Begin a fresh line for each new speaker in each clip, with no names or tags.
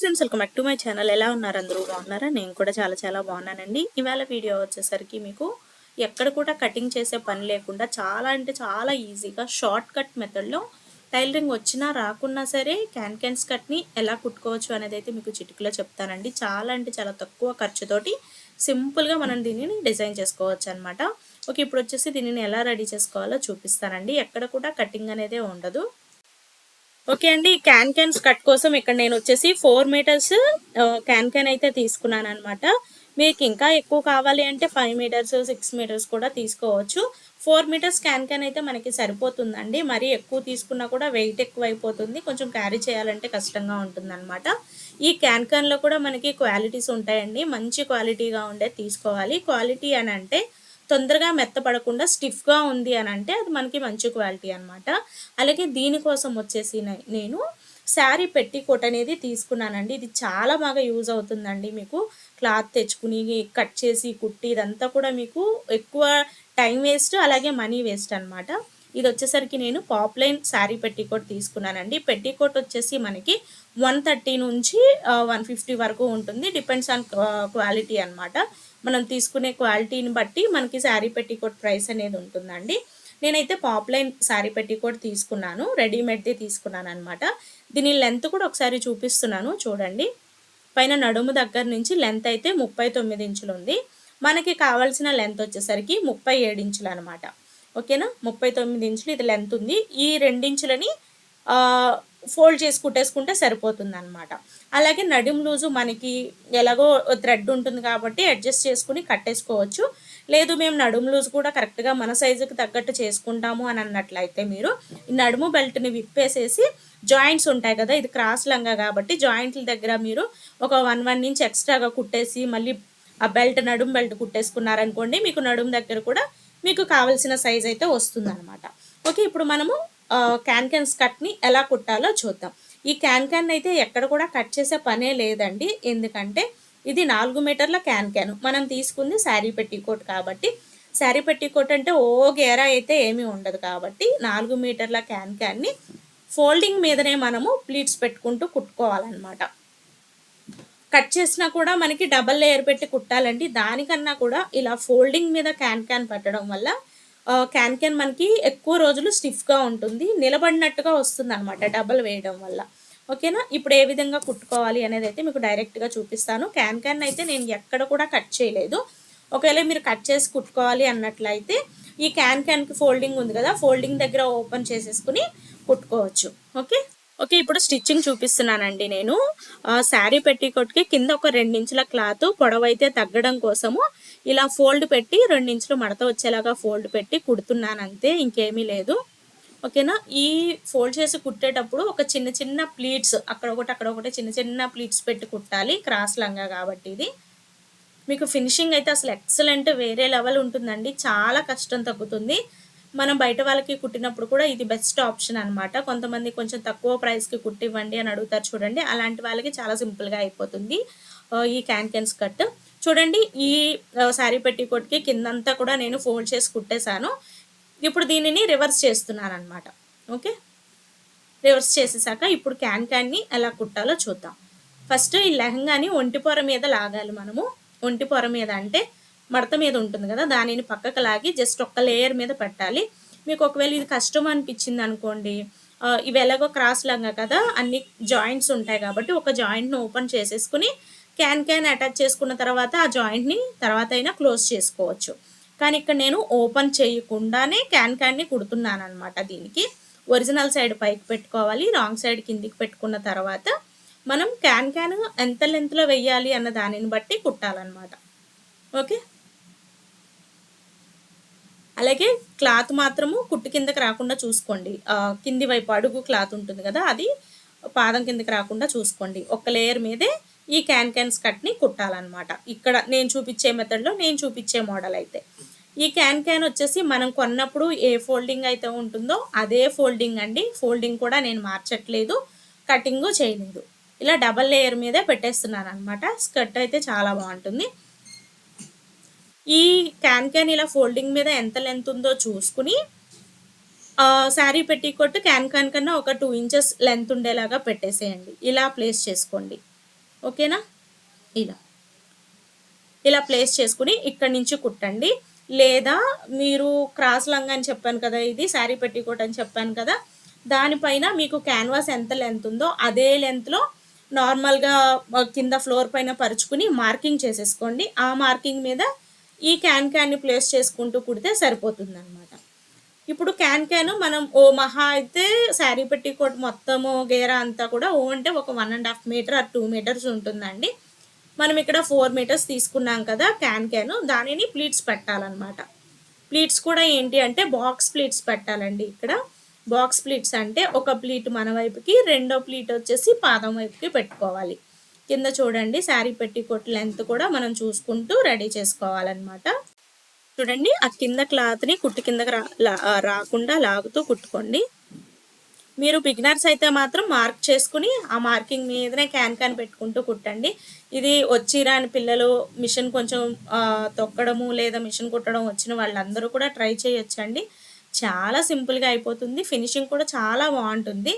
Friends welcome back to my channel ఎలా ఉన్నారు అందరూ? బాగున్నారా? నేను కూడా చాలా చాలా బాగున్నానండి. ఇవాళ వీడియో వచ్చేసరికి మీకు ఎక్కడ కూడా కటింగ్ చేసే పని లేకుండా చాలా అంటే చాలా ఈజీగా షార్ట్ కట్ మెథడ్లో టైలరింగ్ వచ్చినా రాకున్నా సరే క్యాన్ క్యాన్స్ కట్ని ఎలా కుట్టుకోవచ్చు అనేది అయితే మీకు చిటికలో చెప్తానండి. చాలా అంటే చాలా తక్కువ ఖర్చుతోటి సింపుల్గా మనం దీనిని డిజైన్ చేసుకోవచ్చు అనమాట ఓకే ఇప్పుడు వచ్చేసి దీనిని ఎలా రెడీ చేసుకోవాలో చూపిస్తానండి. ఎక్కడ కూడా కటింగ్ అనేది ఉండదు. ఓకే అండి క్యాన్ క్యాన్స్ కట్ కోసం ఇక్కడ నేను వచ్చేసి ఫోర్ మీటర్స్ క్యాన్ క్యాన్ అయితే తీసుకున్నాను అనమాట మీకు ఇంకా ఎక్కువ కావాలి అంటే ఫైవ్ మీటర్స్ సిక్స్ మీటర్స్ కూడా తీసుకోవచ్చు. ఫోర్ మీటర్స్ క్యాన్ క్యాన్ అయితే మనకి సరిపోతుందండి. మరీ ఎక్కువ తీసుకున్నా కూడా వెయిట్ ఎక్కువ అయిపోతుంది కొంచెం క్యారీ చేయాలంటే కష్టంగా ఉంటుందన్నమాట. ఈ క్యాన్ క్యాన్లో కూడా మనకి క్వాలిటీస్ ఉంటాయండి. మంచి క్వాలిటీగా ఉండే తీసుకోవాలి. క్వాలిటీ అని అంటే తొందరగా మెత్తపడకుండా స్టిఫ్గా ఉంది అని అంటే అది మనకి మంచి క్వాలిటీ అనమాట అలాగే దీనికోసం వచ్చేసి నేను శారీ పెట్టి కోట్ అనేది తీసుకున్నానండి. ఇది చాలా బాగా యూజ్ అవుతుందండి మీకు. క్లాత్ తెచ్చుకుని కట్ చేసి కుట్టి ఇదంతా కూడా మీకు ఎక్కువ టైం వేస్ట్ అలాగే మనీ వేస్ట్ అనమాట ఇది వచ్చేసరికి నేను పాప్లైన్ శారీ పెట్టికోట్ తీసుకున్నానండి. పెట్టికోట్ వచ్చేసి మనకి వన్ థర్టీ నుంచి వన్ ఫిఫ్టీ వరకు ఉంటుంది. డిపెండ్స్ ఆన్ క్వాలిటీ అనమాట మనం తీసుకునే క్వాలిటీని బట్టి మనకి శారీ పెట్టికోట్ ప్రైస్ అనేది ఉంటుందండి. నేనైతే పాప్లైన్ శారీ పెట్టికోట్ తీసుకున్నాను. రెడీమేడ్ది తీసుకున్నాను అనమాట దీని లెంత్ కూడా ఒకసారి చూపిస్తున్నాను. చూడండి. పైన నడుము దగ్గర నుంచి లెంత్ అయితే ముప్పై తొమ్మిది ఇంచులు ఉంది. మనకి కావాల్సిన లెంత్ వచ్చేసరికి ముప్పై ఏడు ఇంచులు అనమాట ఓకేనా? ముప్పై తొమ్మిది ఇంచులు ఇది లెంత్ ఉంది. ఈ రెండించులని ఫోల్డ్ చేసి కుట్టేసుకుంటే సరిపోతుంది అనమాట అలాగే నడుం లూజు మనకి ఎలాగో థ్రెడ్ ఉంటుంది కాబట్టి అడ్జస్ట్ చేసుకుని కట్టేసుకోవచ్చు. లేదు మేము నడుము లూజ్ కూడా కరెక్ట్గా మన సైజుకి తగ్గట్టు చేసుకుంటాము అని అన్నట్లయితే మీరు ఈ నడుము బెల్ట్ని విప్పేసేసి జాయింట్స్ ఉంటాయి కదా ఇది క్రాస్ లంగా కాబట్టి జాయింట్ల దగ్గర మీరు ఒక వన్ వన్ ఇంచ్ ఎక్స్ట్రాగా కుట్టేసి మళ్ళీ ఆ బెల్ట్ నడుము బెల్ట్ కుట్టేసుకున్నారనుకోండి మీకు నడుము దగ్గర కూడా మీకు కావలసిన సైజ్ అయితే వస్తుంది అనమాట ఓకే ఇప్పుడు మనము క్యాన్ క్యాన్స్ కట్ని ఎలా కుట్టాలో చూద్దాం. ఈ క్యాన్ క్యాన్ అయితే ఎక్కడ కూడా కట్ చేసే పనే లేదండి. ఎందుకంటే ఇది నాలుగు మీటర్ల క్యాన్ క్యాన్ మనం తీసుకుంది శారీ పెట్టికోట్ కాబట్టి శారీ పెట్టికోట్ అంటే ఓ గేరా అయితే ఏమీ ఉండదు కాబట్టి నాలుగు మీటర్ల క్యాన్ క్యాన్ని ఫోల్డింగ్ మీదనే మనము ప్లీట్స్ పెట్టుకుంటూ కుట్టుకోవాలన్నమాట. కట్ చేసినా కూడా మనకి డబల్ లేయర్ పెట్టి కుట్టాలండి. దానికన్నా కూడా ఇలా ఫోల్డింగ్ మీద క్యాన్ క్యాన్ పెట్టడం వల్ల క్యాన్ క్యాన్ మనకి ఎక్కువ రోజులు స్టిఫ్గా ఉంటుంది. నిలబడినట్టుగా వస్తుంది అనమాట డబల్ వేయడం వల్ల. ఓకేనా? ఇప్పుడు ఏ విధంగా కుట్టుకోవాలి అనేది అయితే మీకు డైరెక్ట్గా చూపిస్తాను. క్యాన్ క్యాన్ అయితే నేను ఎక్కడ కూడా కట్ చేయలేదు. ఒకవేళ మీరు కట్ చేసి కుట్టుకోవాలి అన్నట్లయితే ఈ క్యాన్ క్యాన్కి ఫోల్డింగ్ ఉంది కదా ఫోల్డింగ్ దగ్గర ఓపెన్ చేసేసుకుని కుట్టుకోవచ్చు. ఓకే? ఓకే ఇప్పుడు స్టిచ్చింగ్ చూపిస్తున్నానండి నేను. శారీ పెట్టికొట్టుకి కింద ఒక రెండించుల క్లాత్ పొడవైతే తగ్గడం కోసము ఇలా ఫోల్డ్ పెట్టి రెండించులు మడత వచ్చేలాగా ఫోల్డ్ పెట్టి కుడుతున్నాను అంతే ఇంకేమీ లేదు. ఓకేనా? ఈ ఫోల్డ్ చేసి కుట్టేటప్పుడు ఒక చిన్న చిన్న ప్లీట్స్ అక్కడ ఒకటి అక్కడ ఒకటి చిన్న చిన్న ప్లీట్స్ పెట్టి కుట్టాలి క్రాస్ లంగా కాబట్టి ఇది. మీకు ఫినిషింగ్ అయితే అసలు ఎక్సలెంట్ వేరే లెవెల్ ఉంటుందండి చాలా కష్టం తగ్గుతుంది. మనం బయట వాళ్ళకి కుట్టినప్పుడు కూడా ఇది బెస్ట్ ఆప్షన్ అనమాట కొంతమంది కొంచెం తక్కువ ప్రైస్కి కుట్టివ్వండి అని అడుగుతారు చూడండి. అలాంటి వాళ్ళకి చాలా సింపుల్గా అయిపోతుంది ఈ క్యాన్కెన్స్ కట్ చూడండి ఈ శారీ కొట్టికి కిందంతా కూడా నేను ఫోల్డ్ చేసి కుట్టేశాను. ఇప్పుడు దీనిని రివర్స్ చేస్తున్నాను అనమాట ఓకే? రివర్స్ చేసేసాక ఇప్పుడు క్యాన్ క్యాన్ని ఎలా కుట్టాలో చూద్దాం. ఫస్ట్ ఈ లెహంగాని ఒంటి పొర మీద లాగాలి మనము. ఒంటి పొర మీద అంటే మడత మీద ఉంటుంది కదా దానిని పక్కకు లాగి జస్ట్ ఒక్క లేయర్ మీద పెట్టాలి. మీకు ఒకవేళ ఇది కష్టం అనిపించింది అనుకోండి ఇవి ఎలాగో క్రాస్ లాగా కదా అన్ని జాయింట్స్ ఉంటాయి కాబట్టి ఒక జాయింట్ను ఓపెన్ చేసేసుకుని క్యాన్ క్యాన్ అటాచ్ చేసుకున్న తర్వాత ఆ జాయింట్ని తర్వాత అయినా క్లోజ్ చేసుకోవచ్చు. కానీ ఇక్కడ నేను ఓపెన్ చేయకుండానే క్యాన్ క్యాన్ని కుడుతున్నాను అనమాట దీనికి. ఒరిజినల్ సైడ్ పైకి పెట్టుకోవాలి రాంగ్ సైడ్ కిందికి పెట్టుకున్న తర్వాత మనం క్యాన్ క్యాన్ ఎంత లెంత్లో వెయ్యాలి అన్న దానిని బట్టి కుట్టాలన్నమాట. ఓకే అలాగే క్లాత్ మాత్రము కుట్టు కిందకి రాకుండా చూసుకోండి. కింది వైపు అడుగు క్లాత్ ఉంటుంది కదా అది పాదం కిందకి రాకుండా చూసుకోండి. ఒక లేయర్ మీదే ఈ క్యాన్ క్యాన్స్ కట్ని కుట్టాలన్నమాట. ఇక్కడ నేను చూపించే మెథడ్లో నేను చూపించే మోడల్ అయితే. ఈ క్యాన్ క్యాన్ వచ్చేసి మనం కొన్నప్పుడు ఏ ఫోల్డింగ్ అయితే ఉంటుందో అదే ఫోల్డింగ్ అండి. ఫోల్డింగ్ కూడా నేను మార్చట్లేదు కటింగు చేయలేదు. ఇలా డబల్ లేయర్ మీదే పెట్టేస్తున్నాను అనమాట స్కర్ట్ అయితే చాలా బాగుంటుంది. ఈ క్యాన్ క్యాన్ ఇలా ఫోల్డింగ్ మీద ఎంత లెంత్ ఉందో చూసుకుని శారీ పెట్టి కొట్టు క్యాన్ క్యాన్ కన్నా ఒక టూ ఇంచెస్ లెంత్ ఉండేలాగా పెట్టేసేయండి. ఇలా ప్లేస్ చేసుకోండి. ఓకేనా? ఇలా. ఇలా ప్లేస్ చేసుకుని ఇక్కడి నుంచి కుట్టండి. లేదా మీరు క్రాస్ లంగ్ అని చెప్పాను కదా ఇది శారీ పెట్టికోట్ అని చెప్పాను కదా దానిపైన మీకు క్యాన్వాస్ ఎంత లెంత్ ఉందో అదే లెంత్లో నార్మల్గా కింద ఫ్లోర్ పైన పరుచుకుని మార్కింగ్ చేసేసుకోండి. ఆ మార్కింగ్ మీద ఈ క్యాన్ క్యాన్ని ప్లేస్ చేసుకుంటూ కుడితే సరిపోతుంది అనమాట ఇప్పుడు క్యాన్ క్యాన్ మనం ఓ మహా అయితే శారీ పెట్టికోట్ మొత్తము గేరా అంతా కూడా ఓ అంటే ఒక one and half meter or two meters ఉంటుందండి. మనం ఇక్కడ ఫోర్ మీటర్స్ తీసుకున్నాం కదా క్యాన్ క్యాన్ దానిని ప్లీట్స్ పెట్టాలన్నమాట. ప్లీట్స్ కూడా ఏంటి అంటే బాక్స్ ప్లీట్స్ పెట్టాలండి ఇక్కడ. బాక్స్ ప్లీట్స్ అంటే ఒక ప్లీట్ మన వైపుకి రెండో ప్లీట్ వచ్చేసి పాదం వైపుకి పెట్టుకోవాలి. కింద చూడండి శారీ పెట్టికోట్ లెంత్ కూడా మనం చూసుకుంటూ రెడీ చేసుకోవాలన్నమాట. చూడండి ఆ కింద క్లాత్ని కుట్టు కిందకి రా రాకుండా లాగుతూ కుట్టుకోండి. మీరు బిగినర్స్ అయితే మాత్రం మార్క్ చేసుకుని ఆ మార్కింగ్ మీదనే క్యాన్ క్యాన్ పెట్టుకుంటూ కుట్టండి. ఇది వచ్చి రాని పిల్లలు మిషన్ కొంచెం తొక్కడము లేదా మిషన్ కుట్టడం వచ్చిన వాళ్ళందరూ కూడా ట్రై చేయొచ్చండి. చాలా సింపుల్గా అయిపోతుంది. ఫినిషింగ్ కూడా చాలా బాగుంటుంది.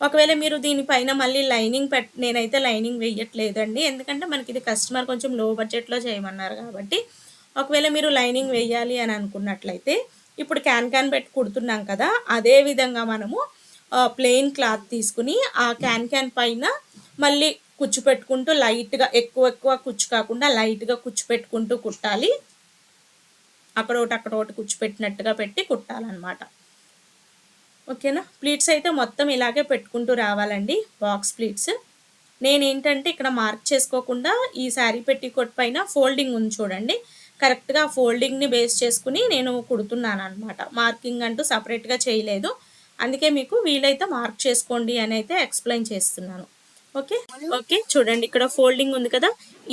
ఒకవేళ మీరు దీనిపైన మళ్ళీ లైనింగ్ పెట్ నేనైతే లైనింగ్ వేయట్లేదండి. ఎందుకంటే మనకి ఇది కస్టమర్ కొంచెం లో బడ్జెట్లో చేయమన్నారు కాబట్టి ఒకవేళ మీరు లైనింగ్ వేయాలి అని అనుకున్నట్లయితే ఇప్పుడు క్యాన్ క్యాన్ పెట్టి కుడుతున్నాం కదా అదే విధంగా మనము ప్లెయిన్ క్లాత్ తీసుకుని ఆ క్యాన్ క్యాన్ పైన మళ్ళీ కుచ్చు పెట్టుకుంటూ లైట్గా ఎక్కువ ఎక్కువ కుచ్చు కాకుండా లైట్గా కుచ్చు పెట్టుకుంటూ కుట్టాలి. అక్కడ ఒకటి అక్కడ ఒకటి కూర్చోపెట్టినట్టుగా పెట్టి కుట్టాలన్నమాట. ఓకేనా? ప్లీట్స్ అయితే మొత్తం ఇలాగే పెట్టుకుంటూ రావాలండి. Box pleats. నేనేంటంటే ఇక్కడ మార్క్ చేసుకోకుండా ఈ శారీ పెట్టి కొట్ పైన ఫోల్డింగ్ ఉంది చూడండి. కరెక్ట్గా ఫోల్డింగ్ని బేస్ చేసుకుని నేను కుడుతున్నాను అనమాట మార్కింగ్ అంటూ సపరేట్గా చేయలేదు. అందుకే మీకు వీలైతే మార్క్ చేసుకోండి అని అయితే ఎక్స్ప్లెయిన్ చేస్తున్నాను. ఓకే? ఓకే చూడండి ఇక్కడ ఫోల్డింగ్ ఉంది కదా.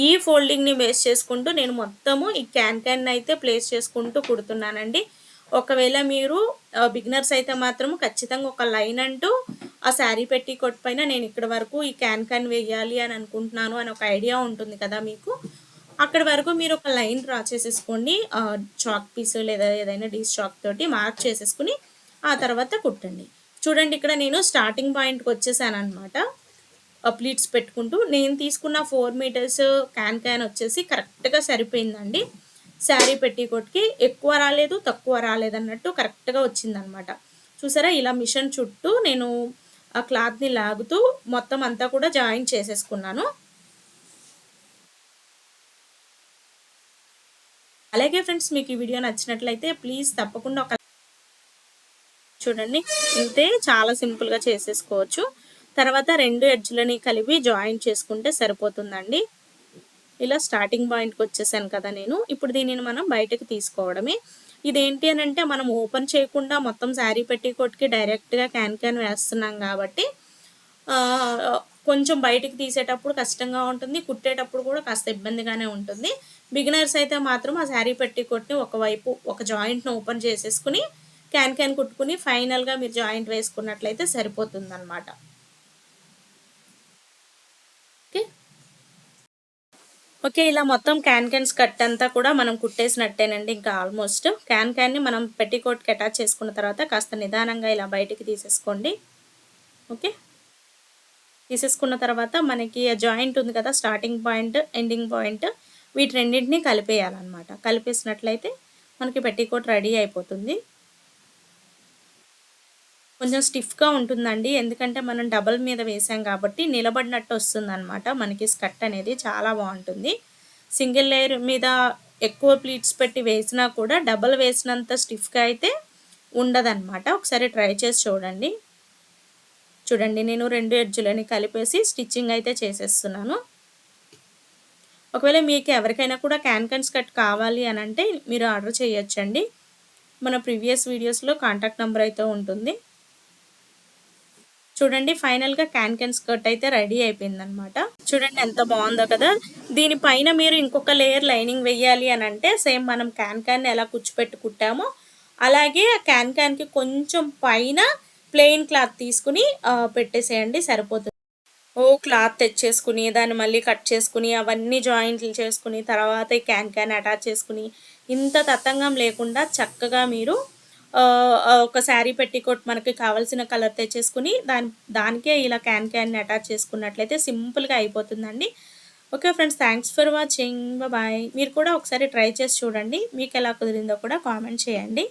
ఈ ఫోల్డింగ్ని బేస్ చేసుకుంటూ నేను మొత్తము ఈ క్యాన్ క్యాన్ అయితే ప్లేస్ చేసుకుంటూ కుడుతున్నానండి. ఒకవేళ మీరు బిగినర్స్ అయితే మాత్రం ఖచ్చితంగా ఒక లైన్ అంటూ ఆ శారీ పెట్టి కొట్టు పైన నేను ఇక్కడ వరకు ఈ క్యాన్ క్యాన్ వేయాలి అని అనుకుంటున్నాను అని ఒక ఐడియా ఉంటుంది కదా మీకు. అక్కడ వరకు మీరు ఒక లైన్ డ్రా చేసేసుకోండి. చాక్ పీస్ లేదా ఏదైనా డీస్ చాక్ తోటి మార్క్ చేసేసుకుని ఆ తర్వాత కుట్టండి. చూడండి ఇక్కడ నేను స్టార్టింగ్ పాయింట్కి వచ్చేసాను అనమాట ప్లీట్స్ పెట్టుకుంటూ నేను తీసుకున్న ఫోర్ మీటర్స్ క్యాన్ క్యాన్ వచ్చేసి కరెక్ట్గా సరిపోయిందండి. శారీ పెట్టికొట్టుకి ఎక్కువ రాలేదు తక్కువ రాలేదు అన్నట్టు కరెక్ట్గా వచ్చిందనమాట చూసారా? ఇలా మిషన్ చుట్టూ నేను ఆ క్లాత్ని లాగుతూ మొత్తం అంతా కూడా జాయిన్ చేసేసుకున్నాను. అలాగే ఫ్రెండ్స్ మీకు ఈ వీడియో నచ్చినట్లయితే ప్లీజ్ తప్పకుండా ఒక చూడండి. ఇంతే చాలా సింపుల్గా చేసేసుకోవచ్చు. తర్వాత రెండు ఎడ్జ్లని కలిపి జాయిన్ చేసుకుంటే సరిపోతుందండి. ఇలా స్టార్టింగ్ పాయింట్కి వచ్చేసాను కదా నేను. ఇప్పుడు దీనిని మనం బయటకు తీసుకోవడమే. ఇదేంటి అని అంటే మనం ఓపెన్ చేయకుండా మొత్తం శారీ పెట్టి కొట్టుకి డైరెక్ట్గా క్యాన్ క్యాన్ వేస్తున్నాం కాబట్టి కొంచెం బయటికి తీసేటప్పుడు కష్టంగా ఉంటుంది. కుట్టేటప్పుడు కూడా కాస్త ఇబ్బందిగానే ఉంటుంది. బిగినర్స్ అయితే మాత్రం ఆ శారీ పెట్టి కొట్టి ఒకవైపు ఒక జాయింట్ను ఓపెన్ చేసేసుకుని క్యాన్ క్యాన్ కుట్టుకుని ఫైనల్గా మీరు జాయింట్ వేసుకున్నట్లయితే సరిపోతుంది అనమాట ఓకే ఇలా మొత్తం క్యాన్ క్యాన్స్ కట్ అంతా కూడా మనం కుట్టేసినట్టేనండి. ఇంకా ఆల్మోస్ట్ క్యాన్ క్యాన్ని మనం పెట్టికోట్కి అటాచ్ చేసుకున్న తర్వాత కాస్త నిదానంగా ఇలా బయటికి తీసేసుకోండి. ఓకే? తీసేసుకున్న తర్వాత మనకి జాయింట్ ఉంది కదా స్టార్టింగ్ పాయింట్ ఎండింగ్ పాయింట్ వీటి రెండింటినీ కలిపేయాలన్నమాట. కలిపేసినట్లయితే మనకి పెట్టికోట్ రెడీ అయిపోతుంది. కొంచెం స్టిఫ్గా ఉంటుందండి. ఎందుకంటే మనం డబల్ మీద వేసాం కాబట్టి నిలబడినట్టు వస్తుంది అనమాట మనకి స్కర్ట్ అనేది చాలా బాగుంటుంది. సింగిల్ లేయర్ మీద ఎక్కువ ప్లీట్స్ పెట్టి వేసినా కూడా డబల్ వేసినంత స్టిఫ్గా అయితే ఉండదన్నమాట. ఒకసారి ట్రై చేసి చూడండి. చూడండి నేను రెండు ఎడ్జులని కలిపేసి స్టిచ్చింగ్ అయితే చేసేస్తున్నాను. ఒకవేళ మీకు ఎవరికైనా కూడా క్యాన్ కట్ కావాలి అని అంటే మీరు ఆర్డర్ చేయొచ్చండి. మన ప్రీవియస్ వీడియోస్లో కాంటాక్ట్ నెంబర్ అయితే ఉంటుంది. చూడండి ఫైనల్గా క్యాన్ క్యాన్ స్కర్ట్ అయితే రెడీ అయిపోయింది అనమాట చూడండి ఎంత బాగుందో కదా. దీనిపైన మీరు ఇంకొక లేయర్ లైనింగ్ వెయ్యాలి అని అంటే సేమ్ మనం క్యాన్ క్యాన్ ఎలా కూర్చోపెట్టి కుట్టామో అలాగే ఆ క్యాన్కాన్కి కొంచెం పైన ప్లెయిన్ క్లాత్ తీసుకుని పెట్టేసేయండి సరిపోతుంది. ఓ క్లాత్ తెచ్చేసుకుని దాన్ని మళ్ళీ కట్ చేసుకుని అవన్నీ జాయింట్లు చేసుకుని తర్వాత క్యాన్ క్యాన్ అటాచ్ చేసుకుని ఇంత తతంగం లేకుండా చక్కగా మీరు ఒక శారీ పెట్టికోట్ మనకి కావాల్సిన కలర్ తెచ్చేసుకుని దాని దానికే ఇలా క్యాన్ క్యాన్ని అటాచ్ చేసుకున్నట్లయితే సింపుల్గా అయిపోతుందండి. Okay friends thanks for watching. Bye. మీరు కూడా ఒకసారి ట్రై చేసి చూడండి. మీకు ఎలా కుదిరిందో కూడా కామెంట్ చేయండి.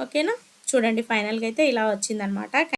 ఓకేనా? చూడండి ఫైనల్గా అయితే ఇలా వచ్చిందనమాట.